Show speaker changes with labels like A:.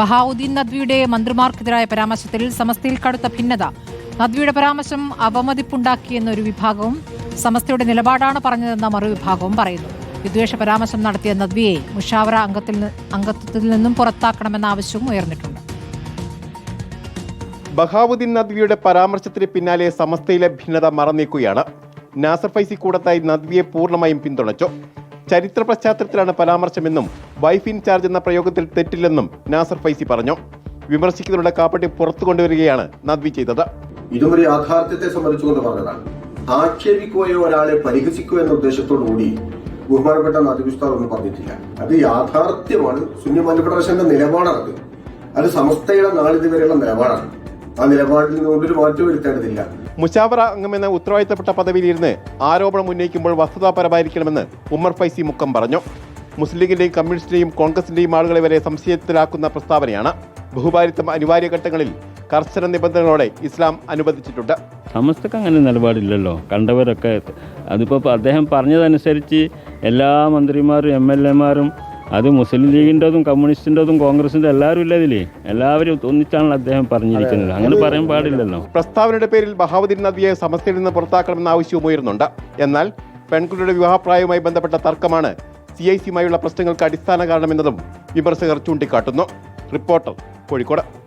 A: ബഹാവുദ്ദീൻ നദ്വിയുടെ മന്ത്രിമാർക്കെതിരായ പരാമർശത്തിൽ സമസ്തയിൽ കടുത്ത ഭിന്നത. നദ്വിയുടെ പരാമർശം അവമതിപ്പുണ്ടാക്കിയെന്നൊരു വിഭാഗവും സമസ്തയുടെ നിലപാടാണ് പറഞ്ഞതെന്ന മറുവിഭാഗവും പറയുന്നു. വിദ്വേഷ പരാമർശം നടത്തിയ നദ്വിയെ മുഷാവറ അംഗത്തിൽ അംഗത്വത്തിൽ നിന്നും പുറത്താക്കണമെന്ന ആവശ്യവും ഉയർന്നിട്ടുണ്ട്.
B: ബഹാവുദ്ദീൻ നദ്വിയുടെ പരാമർശത്തിന് പിന്നാലെ സമസ്തയിലെ ഭിന്നത മറന്നേക്കുകയാണ്. നാസർ ഫൈസി കൂടത്തായി നദ്വിയെ പൂർണമായും പിന്തുണച്ചു. ചരിത്ര പശ്ചാത്തലത്തിലാണ് പരാമർശമെന്നും വൈഫ് ഇൻ ചാർജ് എന്ന പ്രയോഗത്തിൽ തെറ്റില്ലെന്നും നാസർ ഫൈസി പറഞ്ഞു. വിമർശിക്കുന്നവരുടെ കാപ്പട്ടി പുറത്തു കൊണ്ടുവരികയാണ് നദ്വി ചെയ്തത്.
C: ഇതും ഒരു യാഥാർത്ഥ്യത്തെ സംബന്ധിച്ചുകൊണ്ട് പറഞ്ഞതാണ്. ആക്ഷേപിക്കുകയോ ഒരാളെ പരിഹസിക്കുകയോ എന്ന ഉദ്ദേശത്തോടു കൂടി ബഹുമാനപ്പെട്ട നദ്വിസ്താർ ഒന്നും പറഞ്ഞിട്ടില്ല. അത് യാഥാർത്ഥ്യമാണ്. സുന്നി മല ഫെഡറേഷന്റെ നിലപാടാണത്. അത് സമസ്തയുടെ നാളിതുവരെയുള്ള നിലപാടാണ്. ആ നിലപാടിൽ നിന്നുകൊണ്ടൊരു മാറ്റം വരുത്തേണ്ടതില്ല.
B: മുഷാവറ അംഗമെന്ന ഉത്തരവാദിത്തപ്പെട്ട പദവിയിലിരുന്ന് ആരോപണം ഉന്നയിക്കുമ്പോൾ വസ്തുതാപരമായിരിക്കണമെന്ന് ഉമ്മർ ഫൈസി മുക്കം പറഞ്ഞു. മുസ്ലിം ലീഗിന്റെയും കമ്മ്യൂണിസ്റ്റിന്റെയും കോൺഗ്രസിന്റെയും ആളുകളെ വരെ സംശയത്തിലാക്കുന്ന പ്രസ്താവനയാണ്. ബഹുഭാരിത്വം അനിവാര്യ ഘട്ടങ്ങളിൽ കർശന നിബന്ധനകളോടെ ഇസ്ലാം അനുവദിച്ചിട്ടുണ്ട്.
D: സമസ്തക്ക് അങ്ങനെ നിലപാടില്ലല്ലോ. കണ്ടവരൊക്കെ അതിപ്പോ അദ്ദേഹം പറഞ്ഞതനുസരിച്ച് എല്ലാ മന്ത്രിമാരും എം എൽ എമാരും അത് മുസ്ലിം ലീഗിന്റെതും കമ്മ്യൂണിസ്റ്റിന്റെതും കോൺഗ്രസിന്റെ എല്ലാവരും ഇല്ല എല്ലാവരും ഒന്നിച്ചാണല്ലോ അദ്ദേഹം പറഞ്ഞിരിക്കുന്നത്. അങ്ങനെ പറയാൻ പാടില്ലല്ലോ.
B: പ്രസ്താവനയുടെ പേരിൽ ബഹാവുദ്ദീൻ നദിയെ സമസ്തയിൽ നിന്ന് പുറത്താക്കണമെന്ന ആവശ്യവും ഉയരുന്നുണ്ട്. എന്നാൽ പെൺകുട്ടിയുടെ വിവാഹപ്രായവുമായി ബന്ധപ്പെട്ട തർക്കമാണ് സി ഐ സിയുമായുള്ള പ്രശ്നങ്ങൾക്ക് അടിസ്ഥാന കാരണമെന്നതും വിമർശകർ ചൂണ്ടിക്കാട്ടുന്നു. റിപ്പോർട്ടർ കോഴിക്കോട്.